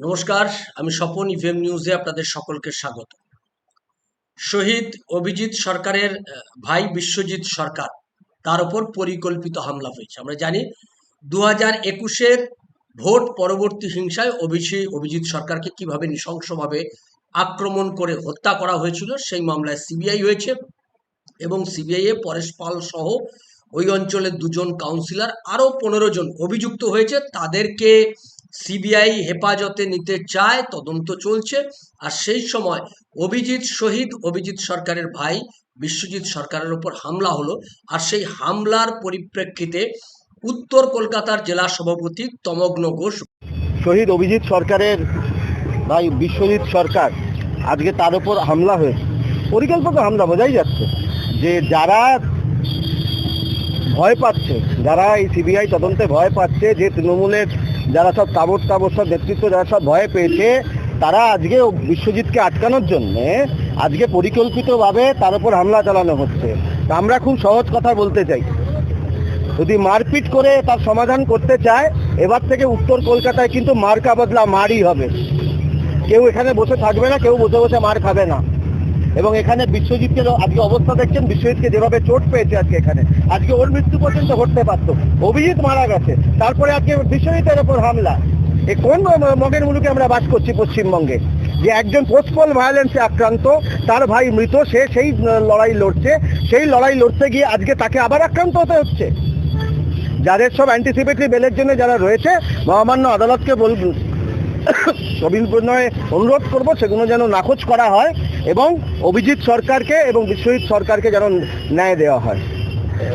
নমস্কার, আমি স্বপন ইভিএম নিউজে আপনাদের সকলকে স্বাগত। শহীদ অভিজিৎ সরকারের ভাই বিশ্বজিৎ সরকার, তার উপর পরিকল্পিত হামলা হয়েছে। আমরা জানি দু হাজার একুশের ভোট পরবর্তী হিংসায় অভিষেক অভিজিৎ সরকারকে কীভাবে নৃশংসভাবে আক্রমণ করে হত্যা করা হয়েছিল, সেই মামলায় সিবিআই হয়েছে এবং সিবিআই এ পরেশ পাল সহ ওই অঞ্চলের দুজন কাউন্সিলর আরও পনেরো জন অভিযুক্ত হয়েছে। তাদেরকে সিবিআই হেফাজতে নিতে চায়, তদন্ত চলছে। আর সেই সময় অভিজিৎ শহীদ, অভিজিৎ সরকারের ভাই বিশ্বজিৎ সরকারের ওপর হামলা হলো। আর সেই হামলার পরিপ্রেক্ষিতে উত্তর কলকাতার জেলা সভাপতি তমগ্ন ঘোষ শহীদ অভিজিৎ সরকারের ভাই বিশ্বজিৎ সরকার আজকে তার উপর হামলা হয়েছে। পরিকল্পিত হামলা বোঝাই যাচ্ছে যে যারা ভয় পাচ্ছে। যারা এই সিবিআই তদন্তে ভয় পাচ্ছে যে তৃণমূলের যারা সব তাবর তাবর সব নেতৃত্ব, যারা সব ভয় পেয়েছে, তারা আজকে বিশ্বজিৎকে আটকানোর জন্যে আজকে পরিকল্পিতভাবে তার উপর হামলা চালানো হচ্ছে। আমরা খুব সহজ কথা বলতে চাই। যদি মারপিট করে তার সমাধান করতে চায়, এবার থেকে উত্তর কলকাতায় কিন্তু মার্কা বদলা মারই হবে। কেউ এখানে বসে থাকবে না, কেউ বসে বসে মার খাবে না। এবং এখানে বিশ্বজিৎকে আজকে অবস্থা দেখছেন, বিশ্বজিৎকে যেভাবে চোট পেয়েছে আজকে এখানে। আজকে ওর মৃত্যু পর্যন্ত ঘটতে পারত। অভিজিৎ মারা গেছে। তারপরে আজকে বিশ্বজিতের ওপর হামলা। এ কোন মগের মুলুকে আমরা বাস করছি পশ্চিমবঙ্গে? যে একজন পোস্টপল ভায়োলেন্সে আক্রান্ত, তার ভাই মৃত, সে সেই লড়াই লড়ছে। সেই লড়াই লড়তে গিয়ে আজকে তাকে আবার আক্রান্ত হতে হচ্ছে। যাদের সব অ্যান্টিসিপেটরি বেলের জন্য যারা রয়েছে, মহামান্য আদালতকে বলব সবিনয় অনুরোধ করব সেগুলো যেন নাকচ করা হয় এবং অভিজিৎ সরকারকে এবং বিশ্বজিৎ সরকারকে যেন ন্যায় দেওয়া হয়।